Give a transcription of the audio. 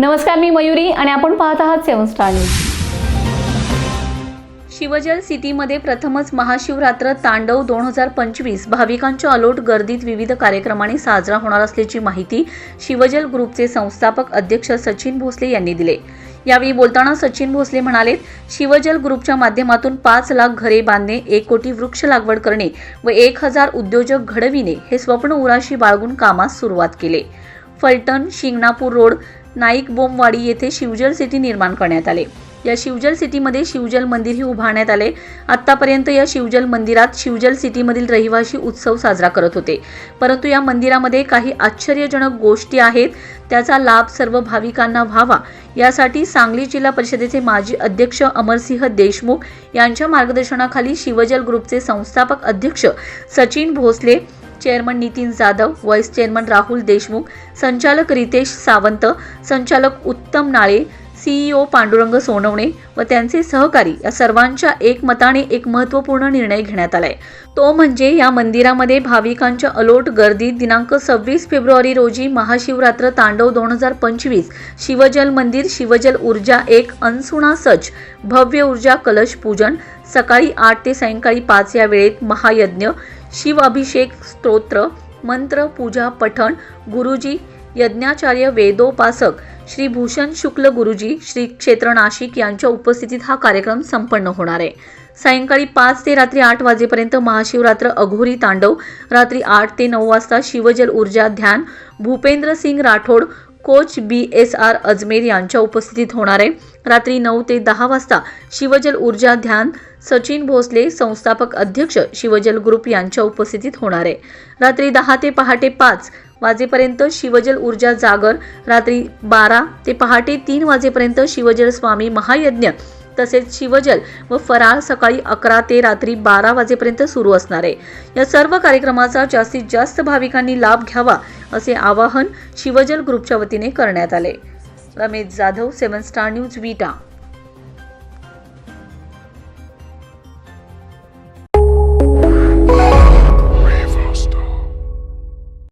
नमस्कार मी मयुरी आणि आपण पाहत आहात सेवन स्टार न्यूज. शिवजल सिटीमध्ये प्रथमच महाशिवरात्र तांडव दोन हजार पंचवीस. भाविकांच्या अलोट गर्दीत विविध कार्यक्रमांनी साजरा होणार असल्याची माहिती शिवजल ग्रुपचे संस्थापक अध्यक्ष सचिन भोसले यांनी दिले. यावेळी बोलताना सचिन भोसले म्हणाले शिवजल ग्रुपच्या माध्यमातून पाच लाख घरे बांधणे एक कोटी वृक्ष लागवड करणे व एक हजार उद्योजक घडविणे हे स्वप्न उराशी बाळगून कामास सुरुवात केले. फलटण शिंगणापूर रोड नाईक बोमवाडी येथे शिवजल सिटी निर्माण करण्यात आले. या शिवजल सिटीमध्ये शिवजल मंदिरही उभारण्यात आले. आत्तापर्यंत या शिवजल मंदिरात शिवजल सिटीमधील रहिवासी उत्सव साजरा करत होते. परंतु या मंदिरामध्ये काही आश्चर्यजनक गोष्टी आहेत. त्याचा लाभ सर्व भाविकांना व्हावा. यासाठी सांगली जिल्हा परिषदेचे माजी अध्यक्ष अमरसिंह देशमुख यांच्या मार्गदर्शनाखाली शिवजल ग्रुपचे संस्थापक अध्यक्ष Sachin Bhosale chairman Nitin Jadhav vice chairman Rahul Deshmukh संचालक रितेश सावंत संचालक उत्तम नाळे सीईओ पांडुरंग सोनवणे व त्यांचे सहकारी या सर्वांच्या एकमताने एक महत्त्वपूर्ण निर्णय घेण्यात आलाय. तो म्हणजे या मंदिरामध्ये भाविकांच्या अलोट गर्दीत दिनांक सव्वीस फेब्रुवारी रोजी महाशिवरात्र तांडव दोन हजार पंचवीस शिवजल मंदिर शिवजल ऊर्जा एक अनसुणा सच भव्य ऊर्जा कलश पूजन सकाळी आठ ते सायंकाळी पाच या वेळेत महायज्ञ शिव अभिषेक स्तोत्र मंत्र पूजा पठण गुरुजी यज्ञाचार्य वेदोपासक श्री भूषण शुक्ल गुरुजी श्री क्षेत्र नाशिक यांच्या उपस्थितीत हा कार्यक्रम संपन्न होणार आहे. सायंकाळी पाच ते रात्री आठ वाजेपर्यंत महाशिवरात्र अघोरी तांडव रात्री आठ ते नऊ वाजता शिवजल ऊर्जा ध्यान Bhupendra Singh Rathod coach B S R Ajmer यांच्या उपस्थितीत होणार आहे. रात्री नऊ ते दहा वाजता शिवजल ऊर्जा ध्यान सचिन भोसले संस्थापक अध्यक्ष शिवजल ग्रुप यांच्या उपस्थितीत होणार आहे. रात्री दहा ते पहाटे पाच वाजेपर्यंत शिवजल ऊर्जा जागर रात्री बारा ते पहाटे तीन वाजेपर्यंत शिवजल स्वामी महायज्ञ तसेच शिवजल व फराळ सकाळी अकरा ते रात्री बारा वाजेपर्यंत सुरू असणार आहे. या सर्व कार्यक्रमाचा जास्तीत जास्त भाविकांनी लाभ घ्यावा असे आवाहन शिवजल ग्रुपच्या वतीने करण्यात आले. Ramesh Jadhav seven star news Vita.